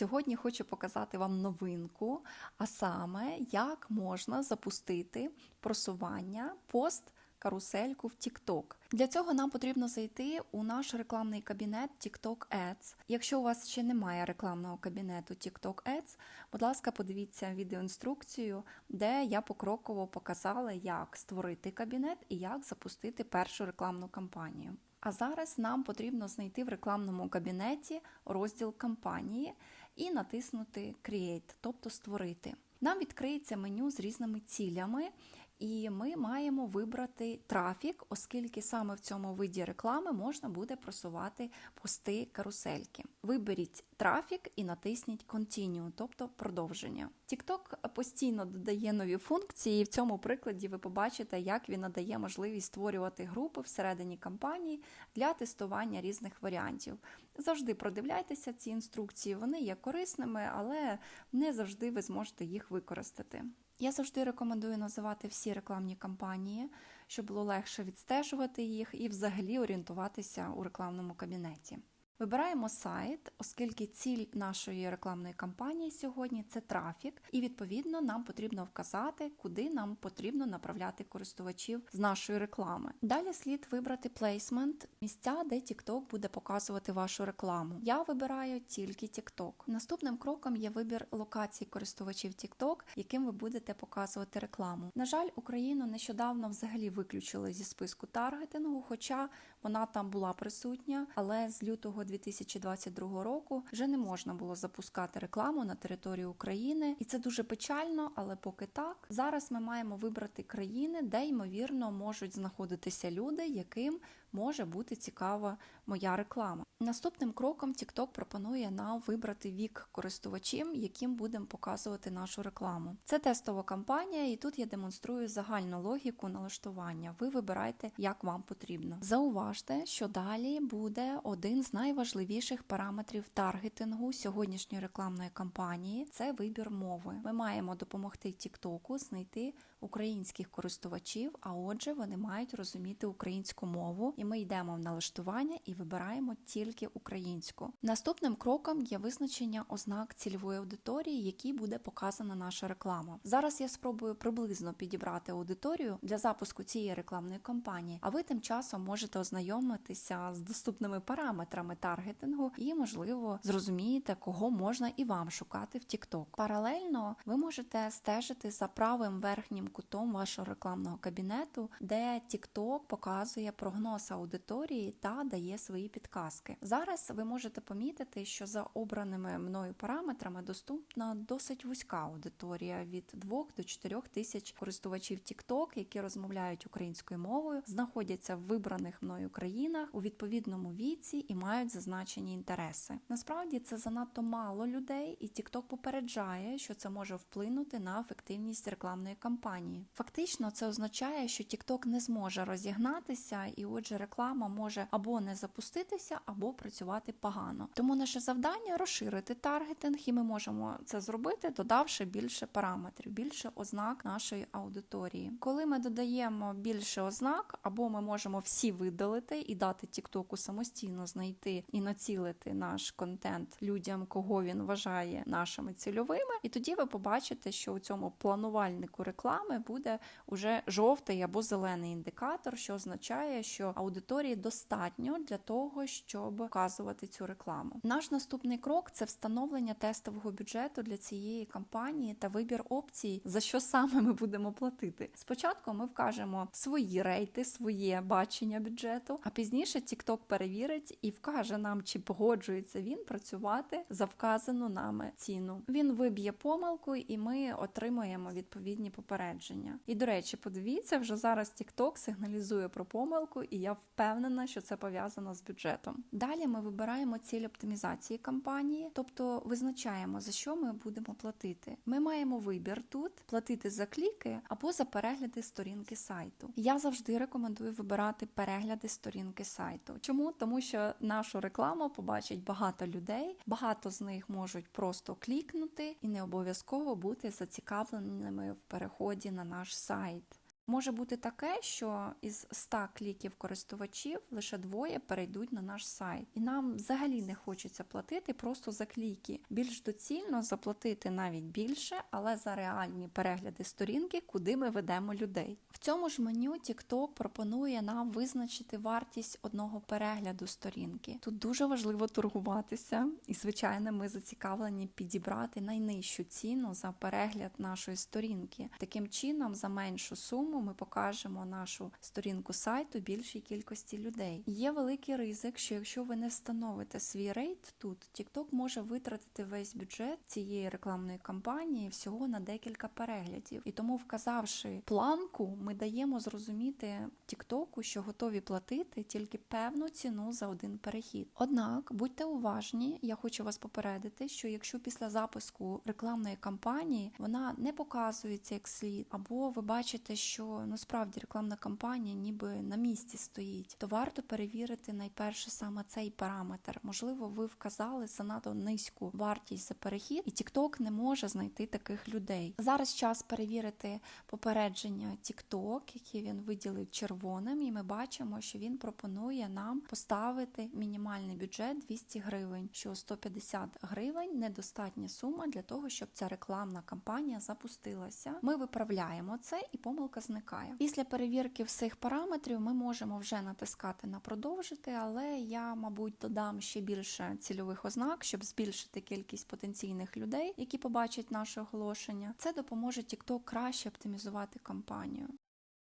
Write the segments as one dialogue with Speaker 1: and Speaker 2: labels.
Speaker 1: Сьогодні хочу показати вам новинку, а саме як можна запустити просування пост. Карусельку в TikTok. Для цього нам потрібно зайти у наш рекламний кабінет TikTok Ads. Якщо у вас ще немає рекламного кабінету TikTok Ads, будь ласка, подивіться відеоінструкцію, де я покроково показала, як створити кабінет і як запустити першу рекламну кампанію. А зараз нам потрібно знайти в рекламному кабінеті розділ кампанії і натиснути Create, тобто створити. Нам відкриється меню з різними цілями, і ми маємо вибрати трафік, оскільки саме в цьому виді реклами можна буде просувати пости карусельки. Виберіть трафік і натисніть Continue, тобто продовження. TikTok постійно додає нові функції, і в цьому прикладі ви побачите, як він надає можливість створювати групи всередині кампанії для тестування різних варіантів. Завжди продивляйтеся ці інструкції, вони є корисними, але не завжди ви зможете їх використати. Я завжди рекомендую називати всі рекламні кампанії, щоб було легше відстежувати їх і взагалі орієнтуватися у рекламному кабінеті. Вибираємо сайт, оскільки ціль нашої рекламної кампанії сьогодні це трафік, і відповідно нам потрібно вказати, куди нам потрібно направляти користувачів з нашої реклами. Далі слід вибрати плейсмент, місця, де TikTok буде показувати вашу рекламу. Я вибираю тільки TikTok. Наступним кроком є вибір локацій користувачів TikTok, яким ви будете показувати рекламу. На жаль, Україну нещодавно взагалі виключили зі списку таргетингу, хоча вона там була присутня, але з лютого 2022 року вже не можна було запускати рекламу на території України, і це дуже печально, але поки так. Зараз ми маємо вибрати країни, де ймовірно можуть знаходитися люди, яким може бути цікава моя реклама. Наступним кроком TikTok пропонує нам вибрати вік користувачів, яким будемо показувати нашу рекламу. Це тестова кампанія, і тут я демонструю загальну логіку налаштування. Ви вибирайте, як вам потрібно. Зауважте, що далі буде один з найважливіших параметрів таргетингу сьогоднішньої рекламної кампанії це вибір мови. Ми маємо допомогти TikTok знайти українських користувачів, а отже, вони мають розуміти українську мову, і ми йдемо в налаштування і вибираємо тільки українську. Наступним кроком є визначення ознак цільової аудиторії, якій буде показана наша реклама. Зараз я спробую приблизно підібрати аудиторію для запуску цієї рекламної кампанії, а ви тим часом можете ознайомитися з доступними параметрами таргетингу і, можливо, зрозумієте, кого можна і вам шукати в TikTok. Паралельно ви можете стежити за правим верхнім кутом вашого рекламного кабінету, де TikTok показує прогноз аудиторії та дає свої підказки. Зараз ви можете помітити, що за обраними мною параметрами доступна досить вузька аудиторія від 2 до 4 тисяч користувачів TikTok, які розмовляють українською мовою, знаходяться в вибраних мною країнах у відповідному віці і мають зазначені інтереси. Насправді це занадто мало людей, і TikTok попереджає, що це може вплинути на ефективність рекламної кампанії. Фактично, це означає, що TikTok не зможе розігнатися, і отже, реклама може або не запуститися, або працювати погано. Тому наше завдання розширити таргетинг, і ми можемо це зробити, додавши більше параметрів, більше ознак нашої аудиторії. Коли ми додаємо більше ознак, або ми можемо всі видалити і дати TikTok самостійно знайти і націлити наш контент людям, кого він вважає нашими цільовими, і тоді ви побачите, що у цьому планувальнику реклами буде уже жовтий або зелений індикатор, що означає, що аудиторії достатньо для того, щоб показувати цю рекламу. Наш наступний крок це встановлення тестового бюджету для цієї кампанії та вибір опцій, за що саме ми будемо платити. Спочатку ми вкажемо свої рейти, своє бачення бюджету, а пізніше TikTok перевірить і вкаже нам, чи погоджується він працювати за вказану нами ціну. Він виб'є помилку, і ми отримуємо відповідні попередження. І до речі, подивіться, вже зараз TikTok сигналізує про помилку, і я впевнена, що це пов'язано з бюджетом. Далі ми вибираємо ціль оптимізації кампанії, тобто визначаємо за що ми будемо платити. Ми маємо вибір тут платити за кліки або за перегляди сторінки сайту. Я завжди рекомендую вибирати перегляди сторінки сайту. Чому? Тому що нашу рекламу побачить багато людей, багато з них можуть просто клікнути і не обов'язково бути зацікавленими в переході на наш сайт. Може бути таке, що із 100 кліків користувачів лише двоє перейдуть на наш сайт, і нам взагалі не хочеться платити просто за кліки. Більш доцільно заплатити навіть більше, але за реальні перегляди сторінки, куди ми ведемо людей. В цьому ж меню TikTok пропонує нам визначити вартість одного перегляду сторінки. Тут дуже важливо торгуватися, і звичайно, ми зацікавлені підібрати найнижчу ціну за перегляд нашої сторінки. Таким чином, за меншу суму ми покажемо нашу сторінку сайту більшій кількості людей. Є великий ризик, що якщо ви не встановите свій рейт тут, TikTok може витратити весь бюджет цієї рекламної кампанії всього на декілька переглядів. І тому, вказавши планку, ми даємо зрозуміти TikTok, що готові платити тільки певну ціну за один перехід. Однак будьте уважні, я хочу вас попередити, що якщо після запуску рекламної кампанії вона не показується як слід, або ви бачите, що насправді рекламна кампанія ніби на місці стоїть, то варто перевірити найперше саме цей параметр. Можливо, ви вказали занадто низьку вартість за перехід, і TikTok не може знайти таких людей. Зараз час перевірити попередження TikTok, які він виділив червоним, і ми бачимо, що він пропонує нам поставити мінімальний бюджет 200 гривень, що 150 гривень недостатня сума для того, щоб ця рекламна кампанія запустилася. Ми виправляємо це, і помилка зникає. Після перевірки всіх параметрів ми можемо вже натискати на продовжити, але я, мабуть, додам ще більше цільових ознак, щоб збільшити кількість потенційних людей, які побачать наше оголошення. Це допоможе TikTok краще оптимізувати кампанію.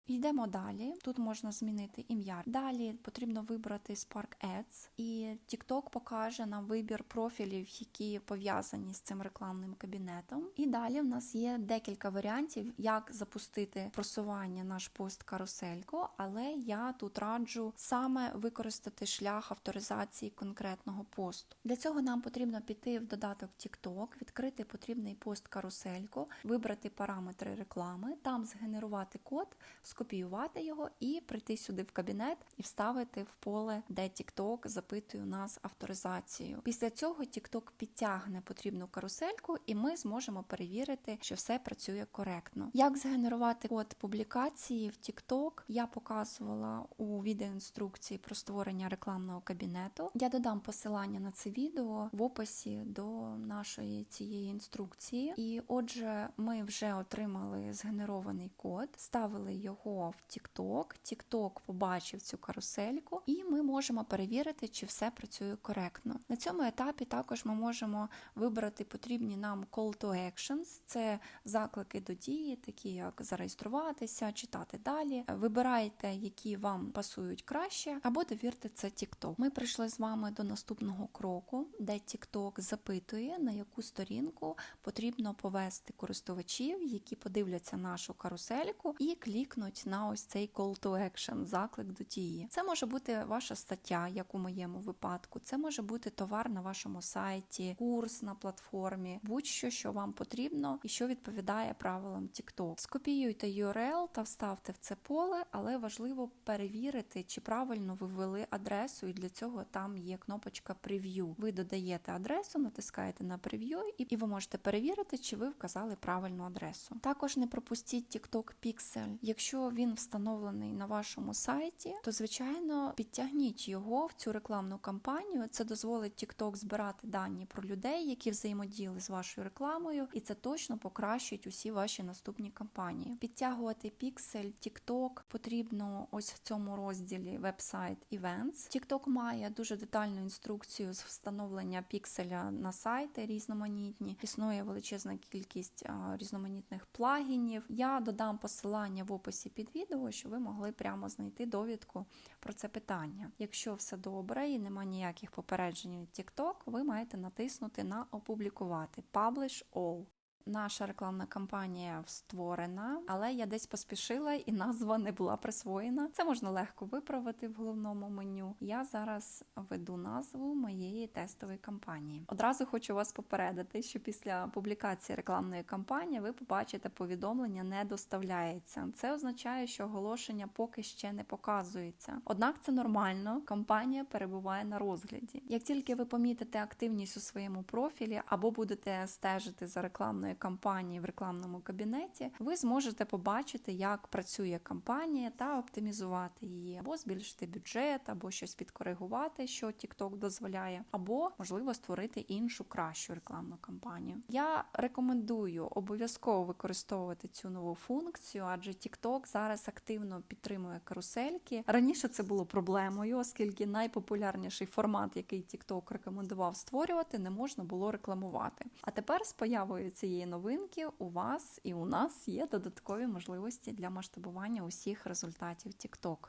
Speaker 1: Йдемо далі. Тут можна змінити ім'я. Далі потрібно вибрати Spark Ads, і TikTok покаже нам вибір профілів, які пов'язані з цим рекламним кабінетом. І далі в нас є декілька варіантів, як запустити просування наш пост карусельку, але я тут раджу саме використати шлях авторизації конкретного посту. Для цього нам потрібно піти в додаток TikTok, відкрити потрібний пост карусельку, вибрати параметри реклами, там згенерувати код скопіювати його і прийти сюди в кабінет і вставити в поле, де TikTok запитує у нас авторизацію. Після цього TikTok підтягне потрібну карусельку, і ми зможемо перевірити, що все працює коректно. Як згенерувати код публікації в TikTok, я показувала у відеоінструкції про створення рекламного кабінету. Я додам посилання на це відео в описі до нашої цієї інструкції. І отже, ми вже отримали згенерований код, ставили його в TikTok, TikTok побачив цю карусельку, і ми можемо перевірити, чи все працює коректно. На цьому етапі також ми можемо вибрати потрібні нам call to actions, це заклики до дії, такі як зареєструватися, читати далі. Вибирайте, які вам пасують краще, або довірте це TikTok. Ми прийшли з вами до наступного кроку, де TikTok запитує, на яку сторінку потрібно повести користувачів, які подивляться нашу карусельку і клікнуть на ось цей call to action, заклик до дії. Це може бути ваша стаття, як у моєму випадку. Це може бути товар на вашому сайті, курс на платформі, будь-що, що вам потрібно і що відповідає правилам TikTok. Скопіюйте URL та вставте в це поле, але важливо перевірити, чи правильно ви ввели адресу, і для цього там є кнопочка Preview. Ви додаєте адресу, натискаєте на Preview, і ви можете перевірити, чи ви вказали правильну адресу. Також не пропустіть TikTok Pixel. Якщо він встановлений на вашому сайті, то звичайно підтягніть його в цю рекламну кампанію. Це дозволить TikTok збирати дані про людей, які взаємодіяли з вашою рекламою, і це точно покращить усі ваші наступні кампанії. Підтягувати піксель TikTok потрібно ось в цьому розділі вебсайт Events. TikTok має дуже детальну інструкцію з встановлення пікселя на сайти різноманітні. Існує величезна кількість різноманітних плагінів. Я додам посилання в описі під відео, щоб ви могли прямо знайти довідку про це питання. Якщо все добре і немає ніяких попереджень від TikTok, ви маєте натиснути на опублікувати Publish All. Наша рекламна кампанія створена, але я десь поспішила і назва не була присвоєна. Це можна легко виправити в головному меню. Я зараз веду назву моєї тестової кампанії. Одразу хочу вас попередити, що після публікації рекламної кампанії ви побачите повідомлення не доставляється. Це означає, що оголошення поки ще не показується. Однак це нормально, кампанія перебуває на розгляді. Як тільки ви помітите активність у своєму профілі або будете стежити за рекламною кампанії в рекламному кабінеті, ви зможете побачити, як працює кампанія та оптимізувати її, або збільшити бюджет, або щось підкоригувати, що TikTok дозволяє, або можливо створити іншу кращу рекламну кампанію. Я рекомендую обов'язково використовувати цю нову функцію, адже TikTok зараз активно підтримує карусельки. Раніше це було проблемою, оскільки найпопулярніший формат, який TikTok рекомендував створювати, не можна було рекламувати. А тепер з появою новинки у вас і у нас є додаткові можливості для масштабування усіх результатів TikTok.